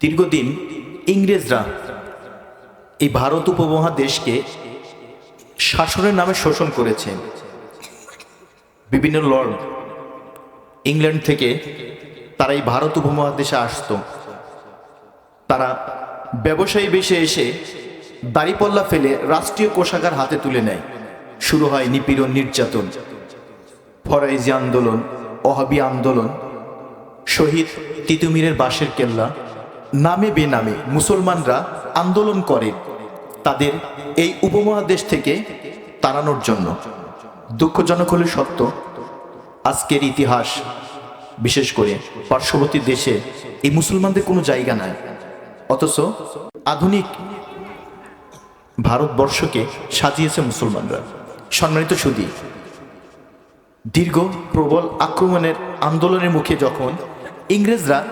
দীর্ঘদিন ইংরেজরা এই ভারত উপমহাদেশকে শাসনের নামে শোষণ করেছে। বিভিন্ন লর্ড ইংল্যান্ড থেকে তারা এই ভারত উপমহাদেশে আসতো। তারা ব্যবসায়ী বেশে এসে দাড়িপল্লা ফেলে রাষ্ট্রীয় কোষাগার হাতে তুলে নেয়। শুরু হয় নিপীড়ন, নির্যাতন, ফরাইজি আন্দোলন, ওহাবি আন্দোলন, শহীদ তিতুমিরের বাঁশের কেল্লা নামে বেনামে মুসলমানরা আন্দোলন করে তাদের এই উপমহাদেশ থেকে তাড়ানোর জন্য। দুঃখজনক হলে সত্য, আজকের ইতিহাস, বিশেষ করে পার্শ্ববর্তী দেশে এই মুসলমানদের কোনো জায়গা নাই। অথচ আধুনিক ভারতবর্ষকে সাজিয়েছে মুসলমানরা। সম্মানিত সুদী দীর্ঘ প্রবল আক্রমণের আন্দোলনের মুখে যখন ইংরেজরা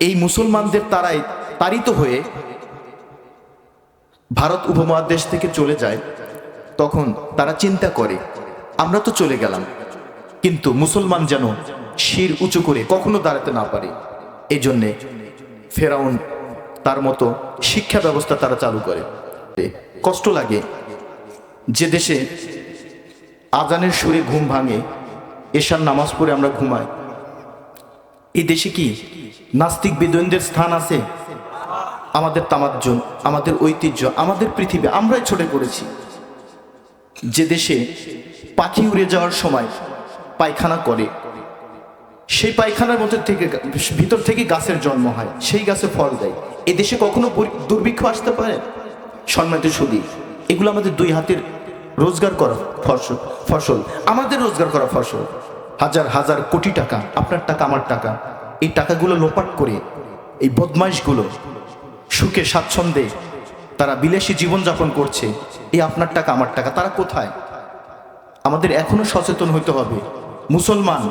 এই মুসলমানদের তারাই তাড়িত হয়ে ভারত উপমহাদেশ থেকে চলে যায়, তখন তারা চিন্তা করে, আমরা তো চলে গেলাম, কিন্তু মুসলমান যেন শির উঁচু করে কখনো দাঁড়াতে না পারে। এই জন্যে ফেরাউন তার মতো শিক্ষা ব্যবস্থা তারা চালু করে। কষ্ট লাগে যে দেশে আজানের সুরে ঘুম ভাঙে, এশার নামাজ পড়ে আমরা ঘুমাই। এই দেশে কি নাস্তিক বেদনদের স্থান আছে? আমাদের তামাজ্জন আমাদের ঐতিহ্য, আমাদের পৃথিবী, আমরাই ছড়ে পড়েছি। যে দেশে পাখি উড়ে যাওয়ার সময় পায়খানা করে, সেই পায়খানার মধ্যে থেকে ভিতর থেকে গাছের জন্ম হয়, সেই গাছে ফল দেয়। এ দেশে কখনো দুর্ভিক্ষ আসতে পারে? সম্মানিত সুদী, এগুলো আমাদের দুই হাতের রোজগার করা ফসল ফসল, আমাদের রোজগার করা ফসল। হাজার হাজার কোটি টাকা, আপনার টাকা, আমার টাকা। এই টাকাগুলো লোপাট করে, এই বদমাইশগুলো, সুখে স্বাচ্ছন্দ্যে তারা বিলাসী জীবনযাপন করছে, এই আপনার টাকা, আমার টাকা, তারা কোথায়? আমাদের এখনও সচেতন হতে হবে। মুসলমান,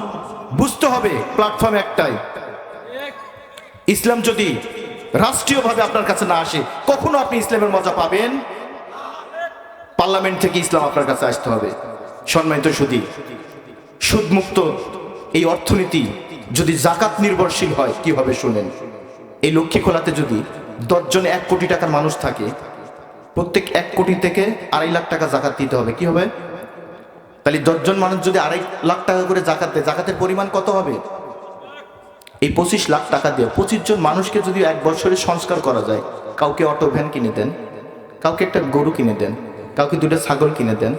বুঝতে হবে প্ল্যাটফর্ম একটাই। ইসলাম যদি রাষ্ট্রীয়ভাবে আপনার কাছে না আসে, কখনো আপনি ইসলামের মজা পাবেন? পার্লামেন্ট থেকে ইসলাম আপনার কাছে আসতে হবে। সম্মানিত সুদী সুদমুক্ত এই অর্থনীতি যদি জাকাত নির্ভরশীল হয়, কি হবে শুনেন? এই লক্ষ্মী খোলাতে যদি দশজন এক কোটি টাকার মানুষ থাকে, প্রত্যেক এক কোটি থেকে আড়াই লাখ টাকা জাকাত দিতে হবে, কি হবে? তাহলে দশজন মানুষ যদি আড়াই লাখ টাকা করে জাকাত দেয়, জাকাতের পরিমাণ কত হবে? এই পঁচিশ লাখ টাকা দিয়ে পঁচিশ জন মানুষকে যদি এক বছরে সংস্কার করা যায়, কাউকে অটো ভ্যান কিনে দেন, কাউকে একটা গরু কিনে দেন, কাউকে দুটো ছাগল কিনে দেন,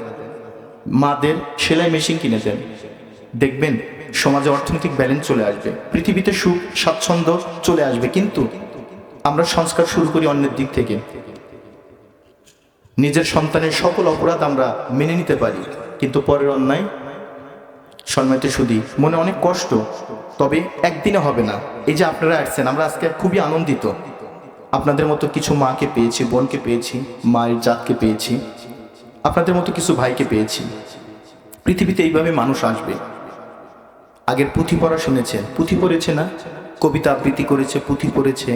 মাদের সেলাই মেশিন কিনে দেন দেখবেন সমাজে অর্থনৈতিক ব্যালেন্স চলে আসবে, পৃথিবীতে সুখ, স্বাচ্ছন্দ্য চলে আসবে, কিন্তু আমরা সংস্কার শুরু করি অন্যের দিক থেকে। নিজের সন্তানের সকল অপরাধ আমরা মেনে নিতে পারি, কিন্তু পরের অন্যায় সম্মানিত সুদী মনে অনেক কষ্ট, তবে একদিনে হবে না। এই যে আপনারা আসছেন, আমরা আজকে খুবই আনন্দিত। আপনাদের মতো কিছু মাকে পেয়েছি, বোনকে পেয়েছি, মায়ের জাতকে পেয়েছি, আপনাদের মতো কিছু ভাইকে পেয়েছি। পৃথিবীতে এইভাবে মানুষ আসবে। আগের পুঁথি পড়া শুনেছেন পুঁথি পড়েছে না? কবিতা আবৃত্তি করেছে, পুঁথি পড়েছে।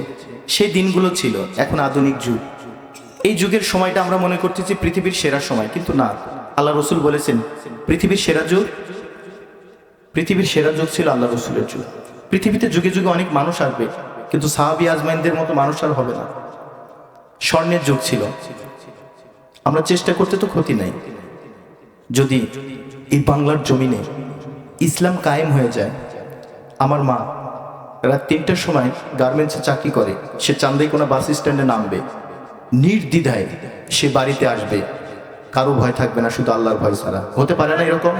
সেই দিনগুলো ছিল, এখন আধুনিক যুগ। এই যুগের সময়টা আমরা মনে করতেছি পৃথিবীর সেরা সময়, কিন্তু না। আল্লাহ রসুল বলেছেন, পৃথিবীর সেরা যুগ, পৃথিবীর সেরা যুগ ছিল আল্লাহ রসুলের যুগ। পৃথিবীতে যুগে যুগে অনেক মানুষ আসবে, কিন্তু সাহাবি আজমাইনদের মতো মানুষ আর হবে না। স্বর্ণের যুগ ছিল। আমরা চেষ্টা করতে তো ক্ষতি নাই। যদি এই বাংলার জমিনে ইসলাম কায়েম হয়ে যায়। আমার মা রাত তিনটার সময় গার্মেন্টসে চাকরি করে। সে চান্দাই কোনো বাস স্ট্যান্ডে নামবে। নির্দ্বিধায় সে বাড়িতে আসবে। কারও ভয় থাকবে না, শুধু আল্লাহর ভয় ছাড়া। হতে পারে না এরকম?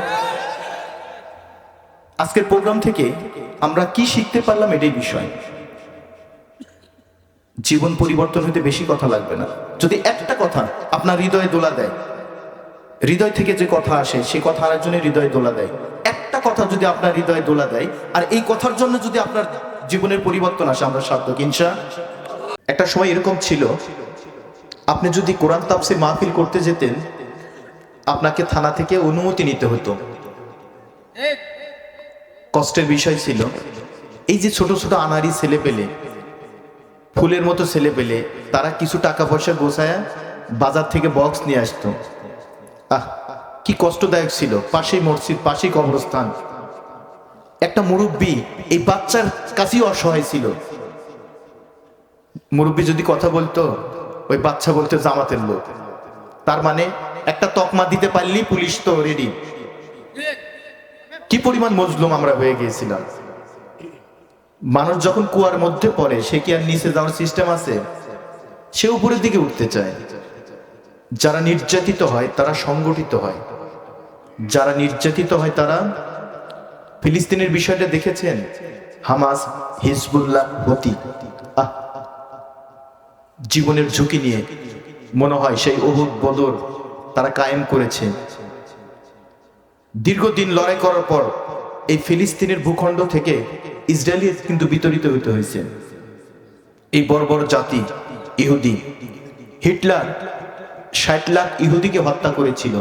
আজকের প্রোগ্রাম থেকে আমরা কি শিখতে পারলাম এটাই বিষয়। জীবন পরিবর্তন হতে বেশি কথা লাগবে না। যদি একটা কথা আপনার হৃদয়ে দোলা দেয়, হৃদয় থেকে যে কথা আসে, সে কথা আরেকজনের হৃদয়ে দোলা দেয়। একটা কথা যদি আপনার হৃদয়ে দোলা দেয়, আর এই কথার জন্য যদি আপনার জীবনের পরিবর্তন আসে, আমরা সার্থক ইনশা একটা সময় এরকম ছিল, আপনি যদি কোরআন তাপসির মাহফিল করতে যেতেন, আপনাকে থানা থেকে অনুমতি নিতে হতো। কষ্টের বিষয় ছিল। এই যে ছোট ছোট আনারি ছেলে পেলে, ফুলের মতো ছেলে পেলে, তারা কিছু টাকা পয়সা গোছায় বাজার থেকে বক্স নিয়ে আসতো। কি কষ্টদায়ক ছিল। পাশেই মসজিদ, পাশেই কবরস্থান। একটা মুরব্বী এই বাচ্চার কাছেই অসহায় ছিল। মুরব্বী যদি কথা বলতো, ওই বাচ্চা বলতো জামাতের লোক। তার মানে একটা তকমা দিতে পারলি পুলিশ তো রেডি কি পরিমাণ মজলুম আমরা হয়ে গিয়েছিলাম। মানুষ যখন কুয়ার মধ্যে পড়ে, সে কি আর নিচে যাওয়ার সিস্টেম আছে? সে উপরের দিকে উঠতে চায়। যারা নির্যাতিত হয়, তারা সংগঠিত হয়। যারা নির্যাতিত হয়, তারা ফিলিস্তিনের বিষয়টা দেখেছেন? হামাস, হিজবুল্লাহ জীবনের ঝুঁকি নিয়ে মনে হয় সেই অহুদ বদর তারা কায়েম করেছে। দীর্ঘদিন লড়াই করার পর এই ফিলিস্তিনের ভূখণ্ড থেকে ইসরায়েলি কিন্তু বিতরিত হতে হয়েছে এই বড় জাতি, ইহুদি, হিটলার ষাট লাখ ইহুদিকে হত্যা করেছিল।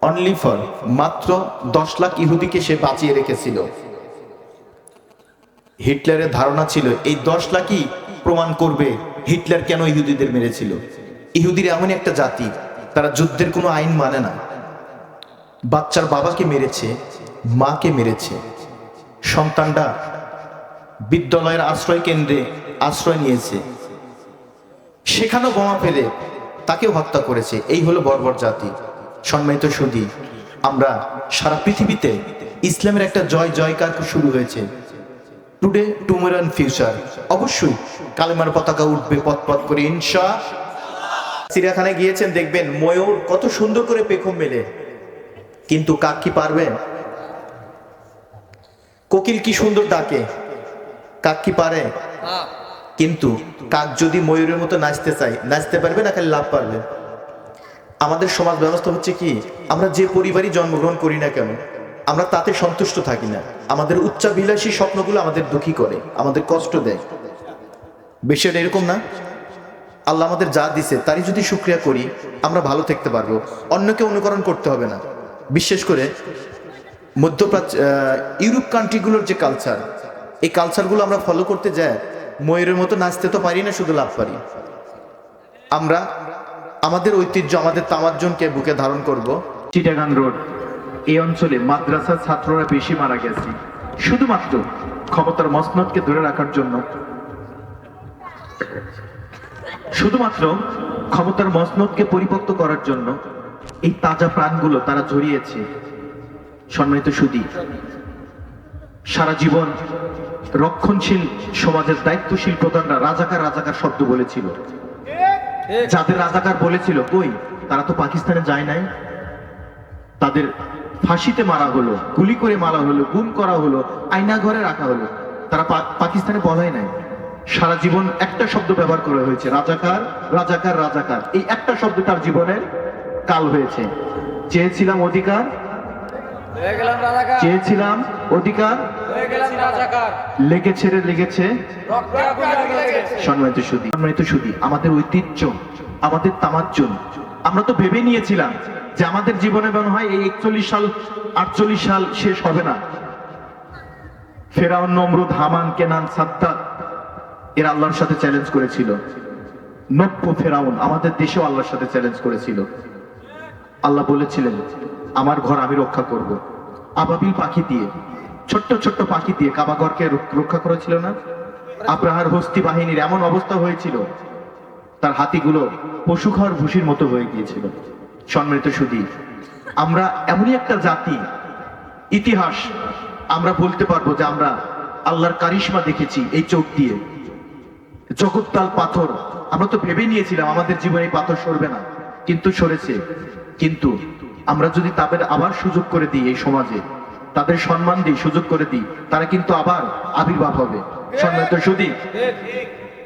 অনলি ফর মাত্র দশ লাখ ইহুদিকে সে বাঁচিয়ে রেখেছিল। হিটলারের ধারণা ছিল, এই দশ লাখই প্রমাণ করবে হিটলার কেন ইহুদিদের মেরেছিল। ইহুদির এমন একটা জাতি, তারা যুদ্ধের কোনো আইন মানে না। বাচ্চার বাবাকে মেরেছে, মাকে মেরেছে। সন্তানটা বিদ্যালয়ের আশ্রয় কেন্দ্রে আশ্রয় নিয়েছে। সেখানেও বোমা ফেলে তাকেও হত্যা করেছে। এই হলো বর্বর জাতি। সম্মানিত সুদী আমরা সারা পৃথিবীতে ইসলামের একটা জয় জয়কার শুরু হয়েছে। টুডে টুমোর অ্যান্ড ফিউচার অবশ্যই কালেমার পতাকা উঠবে পথ পথ করে, ইনশা চিড়িয়াখানায় গিয়েছেন, দেখবেন ময়ূর কত সুন্দর করে পেখম মেলে। কিন্তু কাক কি পারবেন কোকিল কি সুন্দর ডাকে কাক কি পারে? কিন্তু কাক যদি ময়ূরের মতো নাচতে চায়, নাচতে পারবে না খালি লাভ পারবে? আমাদের সমাজ ব্যবস্থা হচ্ছে কি, আমরা যে পরিবারই জন্মগ্রহণ করি না কেন, আমরা তাতে সন্তুষ্ট থাকি না। আমাদের উচ্চাভিলাষী স্বপ্নগুলো আমাদের দুঃখী করে, আমাদের কষ্ট দেয়। বিষয়টা এরকম না? আল্লাহ আমাদের যা দিছে, তারই যদি সুক্রিয়া করি, আমরা ভালো থাকতে পারব। অন্যকে অনুকরণ করতে হবে না। বিশেষ করে মধ্যপ্রাচ্য ইউরোপ কান্ট্রিগুলোর যে কালচার এই কালচারগুলো আমরা ফলো করতে যাই ময়ূরের মতো নাচতে তো পারি না, শুধু লাভ পারি। আমরা আমাদের ঐতিহ্য, আমাদের তামার্জনকে বুকে ধারণ করব। চিটাগাং রোড, এই অঞ্চলে মাদ্রাসার ছাত্ররা বেশি মারা গেছে। শুধুমাত্র ক্ষমতার মসনদকে ধরে রাখার জন্য। শুধুমাত্র ক্ষমতার মসনদকে পরিপক্ত করার জন্য এই তাজা প্রাণগুলো তারা জড়িয়েছে সম্মানিত সুদী, সারা জীবন রক্ষণশীল সমাজের দায়িত্বশীল প্রধানরা রাজাকার রাজাকার শব্দ বলেছিল। যাদের রাজাকার বলেছিল কই তারা তো পাকিস্তানে যায় নাই? তাদের ফাঁসিতে মারা হলো গুলি করে মারা হলো গুম করা হলো আয়না ঘরে রাখা হলো। তারা পাকিস্তানে বলাই নাই। সারা জীবন একটা শব্দ ব্যবহার করা হয়েছে রাজাকার রাজাকার রাজাকার। এই একটা শব্দ তার জীবনের কাল হয়েছে। চেয়েছিলাম অধিকার। চেয়েছিলাম অধিকার। লেগেছে রে লেগেছে। সম্মানিত সুদী সম্মানিত সুদী আমাদের ঐতিহ্য আমাদের তামাজ্জুন আমরা তো ভেবে নিয়েছিলাম যে আমাদের জীবনে মনে হয় এই একচল্লিশ সাল আটচল্লিশ সাল শেষ হবে না। ফেরাউন নমরুদ হামান কেনান সাদ্দাত এরা আল্লাহর সাথে চ্যালেঞ্জ করেছিল। নব্য ফেরাউন আমাদের দেশেও আল্লাহর সাথে চ্যালেঞ্জ করেছিল। আল্লাহ বলেছিলেন আমার ঘর আমি রক্ষা করব। আবাবিল পাখি দিয়ে ছোট্ট ছোট্ট পাখি দিয়ে কাবাঘরকে রক- রক্ষা করেছিল না? আব্রাহার হস্তি বাহিনীর এমন অবস্থা হয়েছিল, তার হাতিগুলো পশু খাওয়ার ভুসির মতো হয়ে গিয়েছিল। সম্মানিত সুদী, আমরা এমনই একটা জাতি, ইতিহাস, আমরা বলতে পারব যে আমরা আল্লাহর কারিশমা দেখেছি এই চোখ দিয়ে। জগৎতাল পাথর, আমরা তো ভেবে নিয়েছিলাম আমাদের জীবনে এই পাথর সরবে না, কিন্তু সরেছে। কিন্তু আমরা যদি তাদের আবার সুযোগ করে দিই এই সমাজে তাদের সম্মান দিই সুযোগ করে দিই, তারা কিন্তু আবার আবির্ভাব হবে। সম্মানিত সুদী,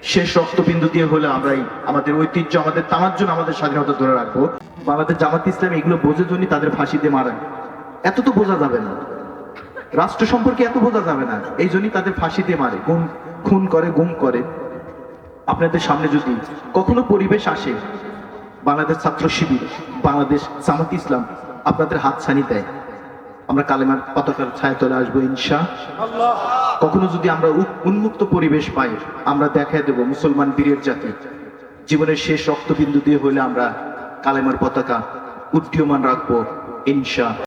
শেষ রক্তবিন্দু দিয়ে হলে আমরা এই আমাদের ঐতিহ্য, আমাদের তামার আমাদের স্বাধীনতা ধরে রাখব। বাংলাদেশ জামাত ইসলাম এগুলো বোঝে জন্যই তাদের ফাঁসি দিয়ে মারেন। এত তো বোঝা যাবে না। রাষ্ট্র সম্পর্কে এত বোঝা যাবে না। এই জন্যই তাদের ফাঁসি দিয়ে মারে। গুম, খুন করে, গুম করে। আপনাদের সামনে যদি কখনো পরিবেশ আসে, বাংলাদেশ ছাত্র শিবির, বাংলাদেশ জামাত ইসলাম আপনাদের হাত ছানি দেয়। আমরা কালেমার পতাকার ছায়া তলে আসব ইনশা। কখনো যদি আমরা উন্মুক্ত পরিবেশ পাই, আমরা দেখাই দেব মুসলমান বীরের জাতি। জীবনের শেষ রক্তবিন্দু দিয়ে হলে আমরা কালেমার পতাকা উড্ডীয়মান রাখব ইনশা।